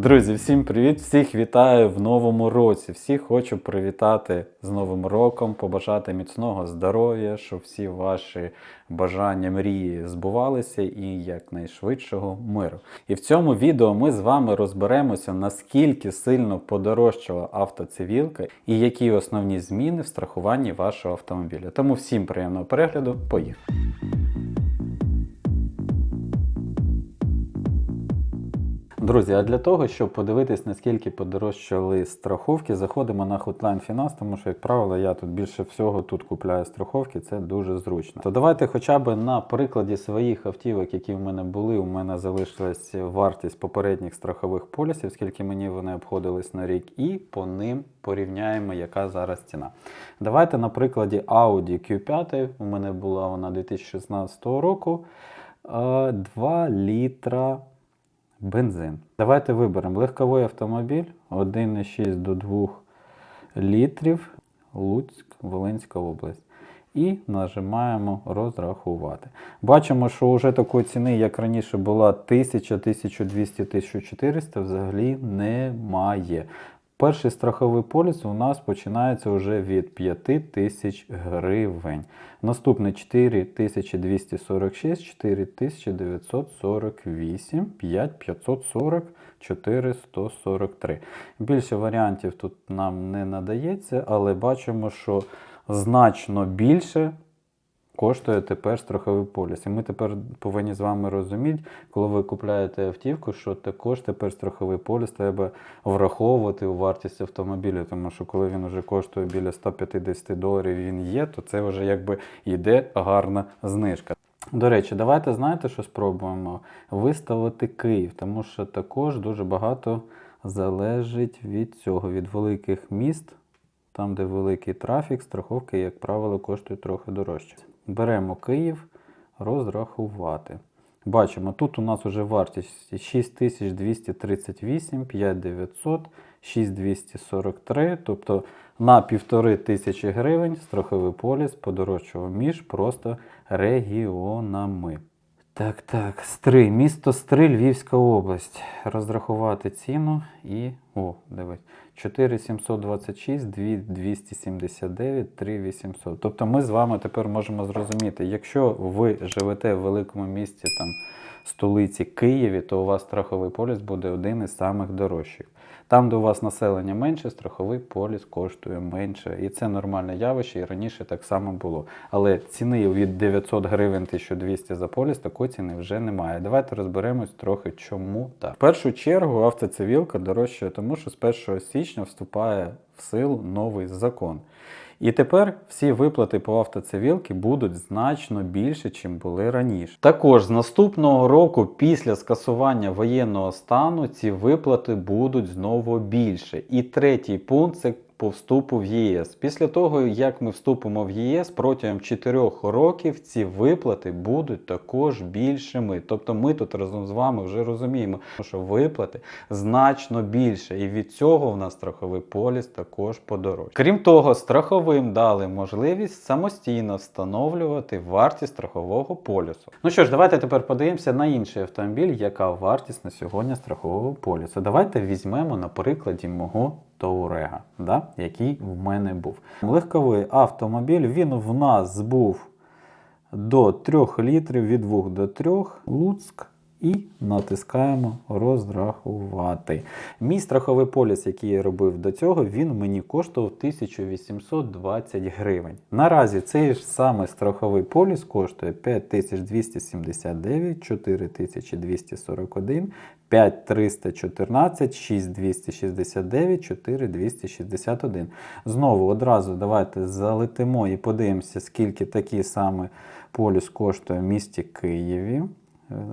Друзі, всім привіт! Всіх вітаю в новому році. Всіх хочу привітати з Новим роком, побажати міцного здоров'я, щоб всі ваші бажання, мрії збувалися і якнайшвидшого миру. І в цьому відео ми з вами розберемося, наскільки сильно подорожчала автоцивілка і які основні зміни в страхуванні вашого автомобіля. Тому всім приємного перегляду. Поїхали! Друзі, а для того, щоб подивитись, наскільки подорожчали страховки, заходимо на Hotline Finance, тому що, як правило, я тут більше всього тут купляю страховки, це дуже зручно. То давайте хоча б на прикладі своїх автівок, які в мене були, у мене залишилась вартість попередніх страхових полісів, скільки мені вони обходились на рік, і по ним порівняємо, яка зараз ціна. Давайте на прикладі Audi Q5, у мене була вона 2016 року, 2 літра бензин. Давайте виберемо легковий автомобіль 1,6 до 2 літрів, Луцьк, Волинська область. І нажимаємо розрахувати. Бачимо, що вже такої ціни, як раніше була 1000, 1200, 1400, взагалі немає. Перший страховий поліс у нас починається вже від 5000 гривень. Наступний 4246, 4948, 5540, 4143. Більше варіантів тут нам не надається, але бачимо, що значно більше коштує тепер страховий поліс. І ми тепер повинні з вами розуміти, коли ви купляєте автівку, що також тепер страховий поліс треба враховувати у вартість автомобіля, тому що коли він вже коштує біля 150 доларів, він є, то це вже якби йде гарна знижка. До речі, давайте знаєте, що спробуємо виставити Київ, тому що також дуже багато залежить від цього, від великих міст. Там, де великий трафік, страховки, як правило, коштують трохи дорожче. Беремо Київ, розрахувати. Бачимо, тут у нас вже вартість 6238, 5900, 6243, тобто на півтори тисячі гривень страховий поліс подорожчав між просто регіонами. Так, так, Стрий, місто Стрий, Львівська область. Розрахувати ціну і. О, дивись. 4726, 279, 3800. Тобто ми з вами тепер можемо зрозуміти, якщо ви живете в великому місті, там, столиці Києві, то у вас страховий поліс буде один із самих дорожчих. Там, де у вас населення менше, страховий поліс коштує менше. І це нормальне явище, і раніше так само було. Але ціни від 900 гривень 1200 за поліс, такої ціни вже немає. Давайте розберемось трохи, чому так. В першу чергу автоцивілка дорожчає, тому що з 1 січня вступає в силу новий закон. І тепер всі виплати по автоцивілки будуть значно більше, чим були раніше. Також з наступного року, після скасування воєнного стану, ці виплати будуть знову більше. І третій пункт це по вступу в ЄС. Після того, як ми вступимо в ЄС, протягом 4 років ці виплати будуть також більшими. Тобто ми тут разом з вами вже розуміємо, що виплати значно більше. І від цього в нас страховий поліс також подорожчає. Крім того, страховим дали можливість самостійно встановлювати вартість страхового полісу. Ну що ж, давайте тепер подивимося на інший автомобіль, яка вартість на сьогодні страхового полісу. Давайте візьмемо на прикладі мого Touareg, да, який в мене був. Легковий автомобіль, він в нас був до 3 літрів, від 2 до 3, Луцьк. І натискаємо розрахувати. Мій страховий поліс, який я робив до цього, він мені коштував 1820 гривень. Наразі цей ж самий страховий поліс коштує 5279, 4241, 5314, 6269, 4261. Знову одразу давайте залетимо і подивимося, скільки такий самий поліс коштує в місті Києві.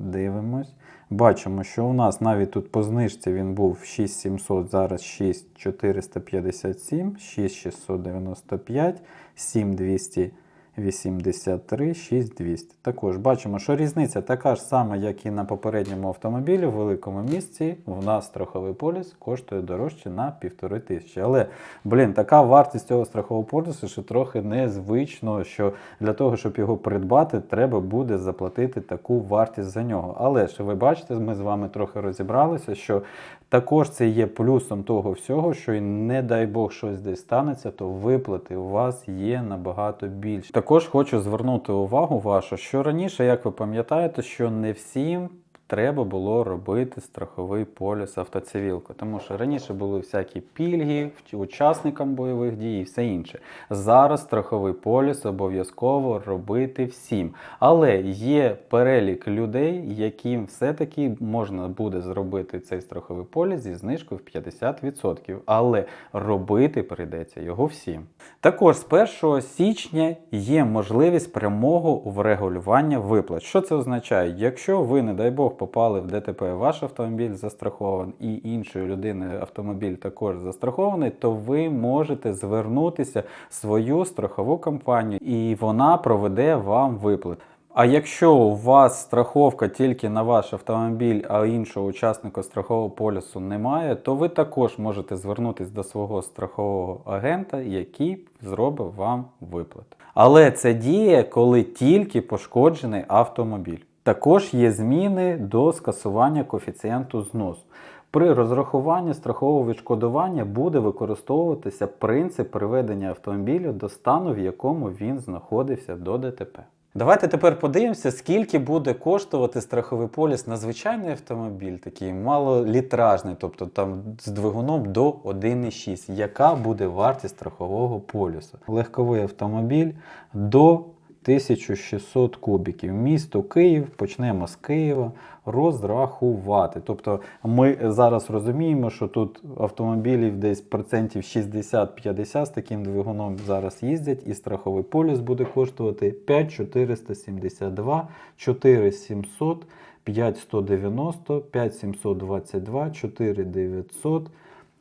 Дивимось. Бачимо, що у нас навіть тут по знижці він був 6700, зараз 6457, 6695, 7200. 83 6200. Також бачимо, що різниця така ж сама, як і на попередньому автомобілі в великому місці. В нас страховий поліс коштує дорожче на півтори тисячі. Але, блін, така вартість цього страхового полісу, що трохи незвично, що для того, щоб його придбати, треба буде заплатити таку вартість за нього. Але ж ви бачите, ми з вами трохи розібралися, що також це є плюсом того всього, що і не дай Бог щось десь станеться, то виплати у вас є набагато більше. Також хочу звернути увагу вашу, що раніше, як ви пам'ятаєте, що не всім. Треба було робити страховий поліс автоцивілку, тому що раніше були всякі пільги учасникам бойових дій і все інше. Зараз страховий поліс обов'язково робити всім. Але є перелік людей, яким все-таки можна буде зробити цей страховий поліс зі знижкою в 50%. Але робити прийдеться його всім. Також з 1 січня є можливість прямого врегулювання виплат. Що це означає? Якщо ви, не дай Бог, попали в ДТП, ваш автомобіль застрахований і іншої людини автомобіль також застрахований, то ви можете звернутися в свою страхову компанію, і вона проведе вам виплат. А якщо у вас страховка тільки на ваш автомобіль, а іншого учасника страхового полісу немає, то ви також можете звернутися до свого страхового агента, який зробить вам виплату. Але це діє, коли тільки пошкоджений автомобіль. Також є зміни до скасування коефіцієнту зносу. При розрахуванні страхового відшкодування буде використовуватися принцип приведення автомобіля до стану, в якому він знаходився до ДТП. Давайте тепер подивимося, скільки буде коштувати страховий поліс на звичайний автомобіль, такий малолітражний, тобто там з двигуном до 1,6. Яка буде вартість страхового полюсу? Легковий автомобіль до 1600 кубіків. Місто Київ, почнемо з Києва, розрахувати. Тобто ми зараз розуміємо, що тут автомобілів десь процентів 60-50 з таким двигуном зараз їздять, і страховий поліс буде коштувати 5472, 4700, 5190, 5722, 4900.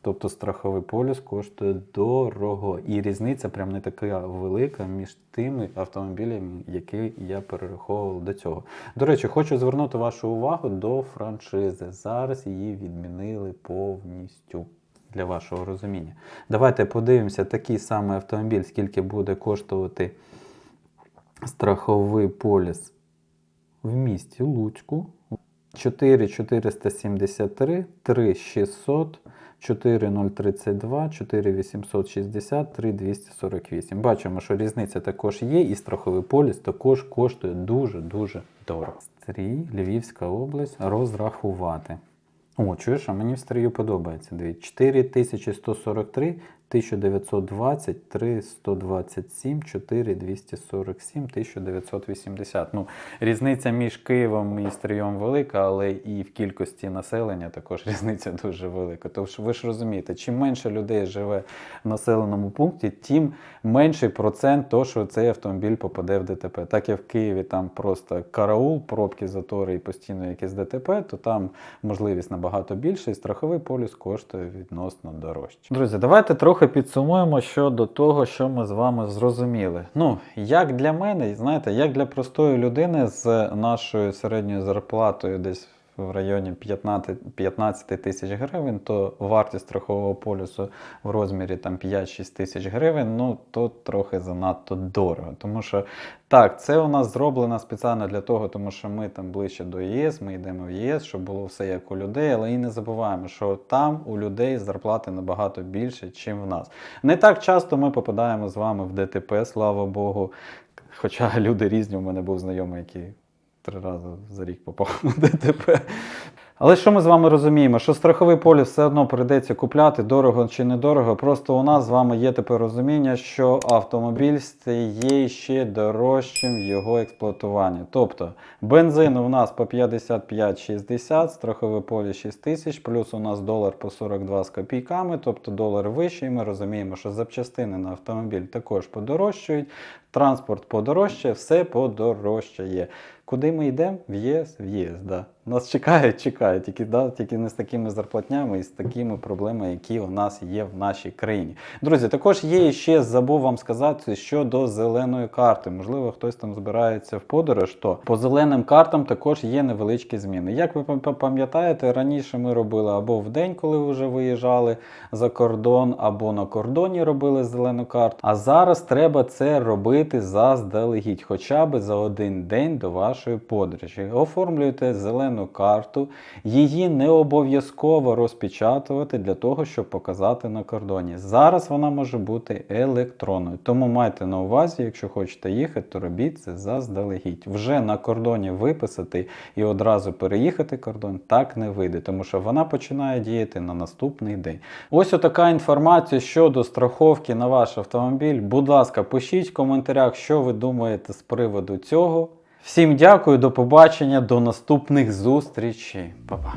Тобто страховий поліс коштує дорого. І різниця прям не така велика між тими автомобілями, які я перераховував до цього. До речі, хочу звернути вашу увагу до франшизи. Зараз її відмінили повністю. Для вашого розуміння. Давайте подивимося такий самий автомобіль, скільки буде коштувати страховий поліс в місті Луцьку. 4473, 3600, 4032, 4860, 3248. Бачимо, що різниця також є, і страховий поліс також коштує дуже-дуже дорого. Стрій, Львівська область, розрахувати. О, чуєш, а мені в стрію подобається. Дивіться, 4143, 1920, 3127, 4247, 1980. Ну, різниця між Києвом і Стрієм велика, але і в кількості населення також різниця дуже велика. Тож ви ж розумієте, чим менше людей живе в населеному пункті, тим менший процент того, що цей автомобіль попаде в ДТП. Так як в Києві там просто караул, пробки, затори і постійно якесь ДТП, то там можливість набагато більше, і страховий поліс коштує відносно дорожче. Друзі, давайте трохи підсумуємо щодо того, що ми з вами зрозуміли. Ну, як для мене, знаєте, як для простої людини з нашою середньою зарплатою десь в районі 15, 15 тисяч гривень, то вартість страхового полюсу в розмірі там 5-6 тисяч гривень, ну то трохи занадто дорого. Тому що так, це у нас зроблено спеціально для того, тому що ми там ближче до ЄС, ми йдемо в ЄС, щоб було все як у людей, але і не забуваємо, що там у людей зарплати набагато більше, ніж в нас. Не так часто ми попадаємо з вами в ДТП, слава Богу. Хоча люди різні, у мене був знайомий, який три рази за рік попав на ДТП. Але що ми з вами розуміємо? Що страховий поліс все одно прийдеться купляти дорого чи недорого. Просто у нас з вами є тепер розуміння, що автомобіль стає ще дорожчим в його експлуатуванні. Тобто бензин у нас по 55-60, страховий поліс 6 тисяч, плюс у нас долар по 42 з копійками, тобто долар вищий. Ми розуміємо, що запчастини на автомобіль також подорожчують. Транспорт подорожчає, все подорожчає. Куди ми йдемо? В ЄС, в ЄС, да. Нас чекають, чекають, тільки, да, тільки не з такими зарплатнями і з такими проблемами, які у нас є в нашій країні. Друзі, також є ще забув вам сказати щодо зеленої карти. Можливо, хтось там збирається в подорож, то по зеленим картам також є невеличкі зміни. Як ви пам'ятаєте, раніше ми робили або в день, коли ви вже виїжджали за кордон, або на кордоні робили зелену карту. А зараз треба це робити заздалегідь, хоча б за один день до вашої подорожі. Оформлюєте зелену карту, її не обов'язково розпечатувати для того, щоб показати на кордоні. Зараз вона може бути електронною. Тому майте на увазі, якщо хочете їхати, то робіть це заздалегідь. Вже на кордоні виписати і одразу переїхати кордон так не вийде, тому що вона починає діяти на наступний день. Ось отака інформація щодо страховки на ваш автомобіль. Будь ласка, пишіть в коментарях, що ви думаєте з приводу цього. Всім дякую, до побачення, до наступних зустрічей. Па-па.